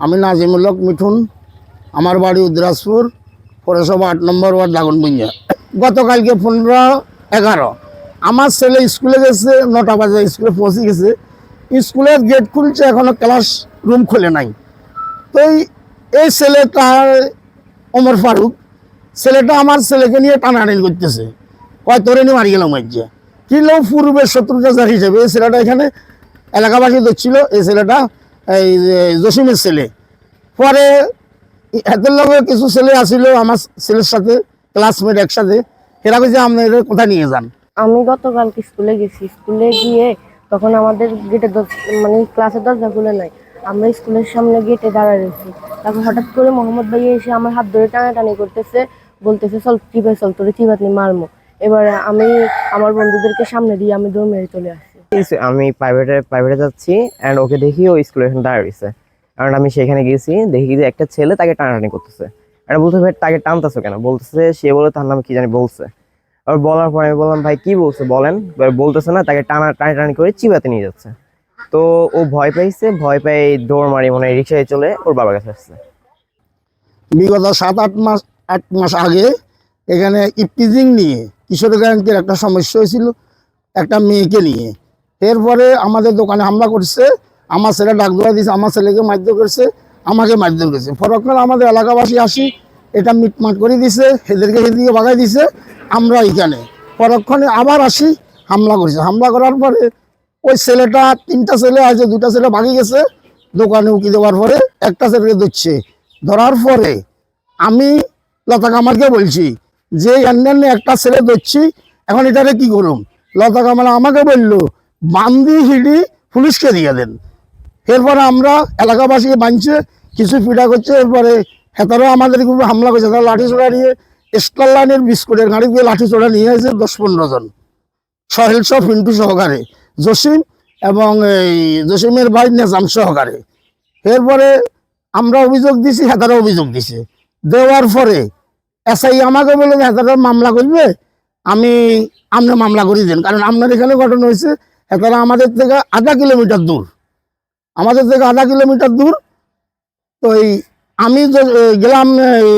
আমি নাজিমুল্লক মিঠুন। আমার বাড়ি উদ্রাসপুর পৌরসভা আট নম্বর ওয়ার্ড দাগনবুঞ্জা গতকালকে পনেরো এগারো। আমার ছেলে স্কুলে গেছে, নটা বাজে স্কুলে পৌঁছে গেছে। স্কুলের গেট খুলছে এখনও ক্লাস রুম খুলে নাই। তো এই- এই ছেলেটা ওমর ফারুক, ছেলেটা আমার ছেলেকে নিয়ে টানাটানি করতেছে। কয়, তোরে নিয়ে মারি গেলাম আজ্ঞা কিলো পূর্বের শত্রুতা হিসেবে এই ছেলেটা এখানে এলাকাবাসী ধরছিল এই ছেলেটা এই যে জসিমের ছেলে। পরে লগে কিছু ছেলে আসিল আমার ছেলের সাথে ক্লাসমেট একসাথে। এরা কইছে আপনি কোথায় নিয়ে যান? আমি গতকাল স্কুলে গেছি। স্কুলে গিয়ে তখন আমাদের গেটে মানে ক্লাসের দরজা খুলে নাই। আমরা স্কুলের সামনে গেটে দাঁড়ায় রয়েছি তারপর হঠাৎ করে মোহাম্মদ ভাই এসে আমার হাত ধরে টানাটানি করতেছে বলতেছে চল চিপে চল তোরে চিবাতনি মারমো? এবারে আমি আমার বন্ধুদেরকে সামনে দিয়ে আমি দৌড় মেরে চলে Yes, আমি প্রাইভেটে প্রাইভেটে যাচ্ছি অ্যান্ড ওকে দেখি ও স্কুলে এখানে দাঁড়িয়ে রয়েছে। কারণ আমি সেখানে গেছি, দেখি যে একটা ছেলে তাকে টানাটানি করতেছে। আর বলতে ভাই তাকে টানতেছো কেন? বলতেছে, সে বলে তার নাম কি জানি বলছে। আর বলার পরে আমি বললাম, ভাই, কি বলছে বলেন? এবার বলতেছে না, তাকে টানা টানি টানি করে চিবাতে নিয়ে যাচ্ছে। তো ও ভয় পাইছে, ভয় পেয়ে দৌড় মারি মানে রিক্সায় চলে ওর বাবার কাছে আসছে। বিগত সাত, আট মাস আট মাস আগে এখানে ইপটিজিং নিয়ে কিশোর ব্যাংকের একটা সমস্যা হয়েছিল, একটা মেয়েকে নিয়ে। এরপরে আমাদের দোকানে হামলা করছে, আমার ছেলে ডাক দেওয়া দিয়েছে আমার ছেলেকে মারধর করছে, আমাকে মারধর করেছে। পরক্ষণ আমাদের এলাকাবাসী আসি, এটা মিটমাট করে দিছে এদেরকে সেদিকে বাগাই দিছে, আমরা এখানে পরক্ষণে আবার আসি, হামলা করেছে। হামলা করার পরে ওই ছেলেটা, তিনটা ছেলে আছে, দুটা ছেলে ভাগি গেছে, দোকানে উকি দেওয়ার পরে একটা ছেলেকে ধরছে। ধরার পরে আমি লতা কামালকে বলছি যে অন্যান্য একটা ছেলে ধরছি, এখন এটারে কি করুম? লতা কামাল আমাকে বলল বান্দি হিডি পুলিশকে দিয়ে দেন। এরপরে আমরা এলাকাবাসীকে বাঁধছে কিছু পিঠা করছে, এরপরে হেতারও আমাদের উপর হামলা করছে। তারা লাঠি চোড়া নিয়ে স্টার লাইনের বিস্কুটের গাড়ি দিয়ে লাঠি চোড়া নিয়ে এসে দশ পনেরো জন। সহেল সহ পিন্টু সহকারে, জসিম এবং এই জসিমের ভাই নেজাম সহকারে। এরপরে আমরা অভিযোগ দিছি হেতারা অভিযোগ দিছে। দেওয়ার পরে এসআই আমাকে বলে যে হেতারা মামলা করবে, আমি, আপনি মামলা করে দেন। কারণ আপনার এখানে ঘটনা হয়েছে হেতারা আমাদের থেকে আধা কিলোমিটার দূর। আমাদের থেকে আধা কিলোমিটার দূর। তো এই আমি গেলাম এই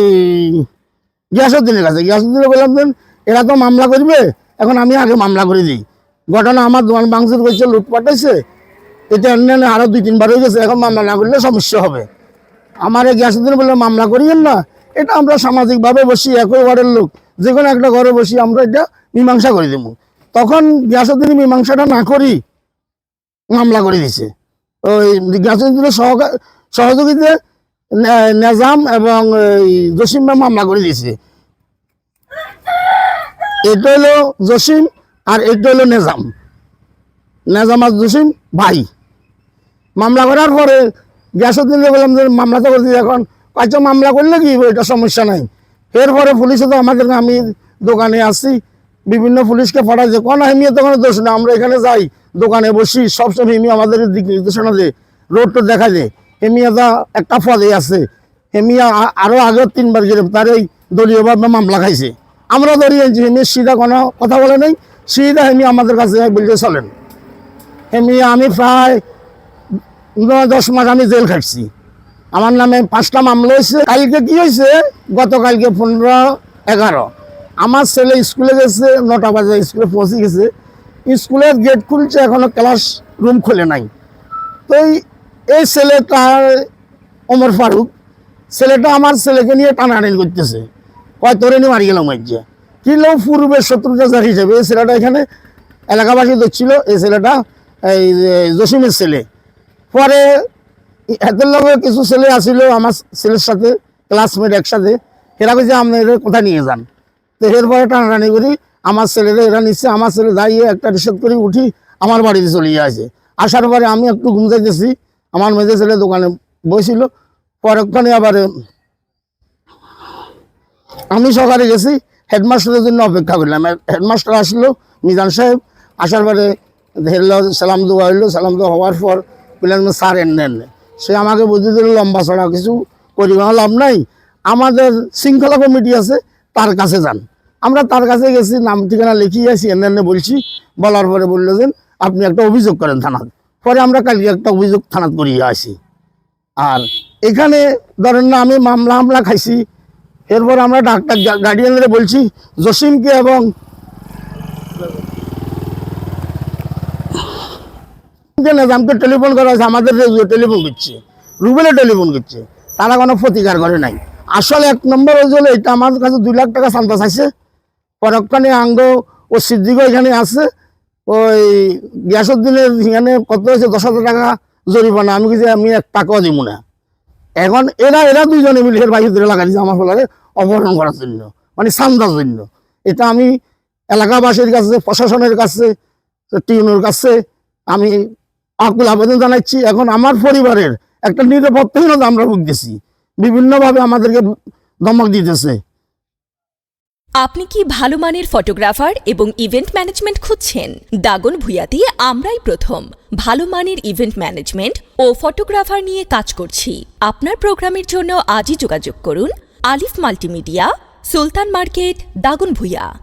গিয়াসুদ্দিনের কাছে। গিয়াসুদ্দিনে বললাম, দেন, এরা তো মামলা করবে। এখন আমি আগে মামলা করে দিই। ঘটনা আমার দোকান ভাঙচুর করছে লুটপাট হয়েছে এটা অন্যান্য আরও দুই, তিনবার হয়ে গেছে। এখন মামলা না করলে সমস্যা হবে। আমার এই গ্যাসুদ্দিন বললে, মামলা করিয়েন না। এটা আমরা সামাজিকভাবে বসি, একই ঘরের লোক। যে কোনো একটা ঘরে বসি আমরা এটা মীমাংসা করে দেবো। তখন গ্যাসুদ্দিন মীমাংসাটা না করি মামলা করে দিছে। ওই গ্যাসুদ্দিনের সহকার নেজাম এবং জসিম মামলা করে দিয়েছে এটা হলো জসিম আর এটা হলো নেজাম। নেজাম আর জসিম ভাই। মামলা করার পরে গ্যাসের দিলে বললাম যে মামলা তো করছি এখন আচ্ছা মামলা করলে কি এটা সমস্যা নাই। এরপরে পুলিশে তো আমাদের আমি দোকানে আসছি। বিভিন্ন পুলিশকে পাঠাইছে কোন হেমিয়ে দোকানে দোষ না আমরা এখানে যাই, দোকানে বসি সবসময় হেমি আমাদের দিক নির্দেশনা দেয় রোড টোড দেখা যায় হেমিয়াটা একটা পদে আছে, হেমিয়া আ- আরও আগে তিনবার গ্রেপ্তার এই দলীয়ভাবে মামলা খাইছে। আমরা ধরিয়ে হেমিয়া সিধা কোনো কথা বলে নাই, সিধা হেমি আমাদের কাছে বলতে চলেন। হেমিয়া, আমি প্রায় দশ মাস আমি জেল খাটছি। আমার নামে পাঁচটা মামলা হয়েছে, কালকে কি হয়েছে? গতকালকে পনেরো, এগারো। আমার ছেলে স্কুলে গেছে, নটা বাজে স্কুলে পৌঁছে গেছে। স্কুলের গেট খুলছে, এখনও ক্লাস রুম খুলে নাই। তো এই- এই ছেলেটা ওমর ফারুক, ছেলেটা আমার ছেলেকে নিয়ে টানাটানি করতেছে। কয়, তোরে নিয়ে মারি গেলাম আজ্ঞা কিলো পূর্বের শত্রুতা হিসেবে এই ছেলেটা এখানে এলাকাবাসী ধরছিল এই ছেলেটা এই যে জসিমের ছেলে। পরে এদের লগে কিছু ছেলে আসিল আমার ছেলের সাথে ক্লাসমেট একসাথে। এরা কইছে আপনি কোথায় নিয়ে যান? তো এরপরে টানাটানি করি, আমার ছেলেরা এরা নিচ্ছে, আমার ছেলে দাঁড়িয়ে একটা রিসেট করে উঠি আমার বাড়িতে চলে আসে। আসার পরে আমি একটু ঘুম যাইতেছি, আমার মেয়েদের ছেলে দোকানে বসছিল, পরক্ষণে আবার আমি সকালে গেছি, হেডমাস্টারের জন্য অপেক্ষা করলাম। হেডমাস্টার আসলো, মিজান সাহেব, আসার পরে ধরলো সালাম দেওয়া হইল, সালাম দেওয়া হওয়ার পর বললেন স্যার নেন সে আমাকে বুদ্ধি দিল, লম্বা ছড়া কিছু করি লাভ নাই, আমাদের শৃঙ্খলা কমিটি আছে, তার কাছে যান। আমরা তার কাছে গেছি, নাম ঠিকানা লিখিয়ে আসি, এনে বলছি। বলার পরে বলল যে, আপনি একটা অভিযোগ করেন থানাত। পরে আমরা কালকে একটা অভিযোগ থানাত করিয়ে আসি। আর এখানে ধরেন না, আমি মামলা হামলা খাইছি। এরপর আমরা ডাক্তার গার্ডিয়ানদের বলছি, জসিমকে এবং নিজামকে টেলিফোন করা হয়েছে, আমাদের রেডিও টেলিফোন করছে, রুবেলে টেলিফোন করছে। তারা কোনো প্রতিকার করে নাই। আসলে এক নম্বর হয়েছিল এটা আমার কাছে দুই লাখ টাকা সান্তা চাইছে পরক্ষণে আঙ্গ ও সিদ্দিক এখানে আছে। ওই গিয়াসুদ্দিনের এখানে কত হয়েছে? দশ হাজার টাকা জরিমানা। আমি কিছু আমি এক টাকাও দিব না। এখন এরা এরা দুইজনে মিলে এর বাইরে ধরে লাগাইছে আমার ফলারে অপহরণ করার জন্য মানে সান্দার জন্য। এটা আমি এলাকাবাসীর কাছে, প্রশাসনের কাছে, টিউনের কাছে আমি আকুল আবেদন জানাচ্ছি এখন আমার পরিবারের একটা নিরাপত্তাহীনতা আমরা ভুগতেছি। বিভিন্নভাবে আমাদেরকে ধমক দিতেছে। আপনি কি ভালো মানের ফটোগ্রাফার এবং ইভেন্ট ম্যানেজমেন্ট খুঁজছেন? দাগন ভুয়াতে আমরাই প্রথম। ভালো মানের ইভেন্ট ম্যানেজমেন্ট ও ফটোগ্রাফার নিয়ে কাজ করছি। আপনার প্রোগ্রামের জন্য আজই যোগাযোগ করুন। Alif multimedia, Sultan market, Dagonbhuiyan.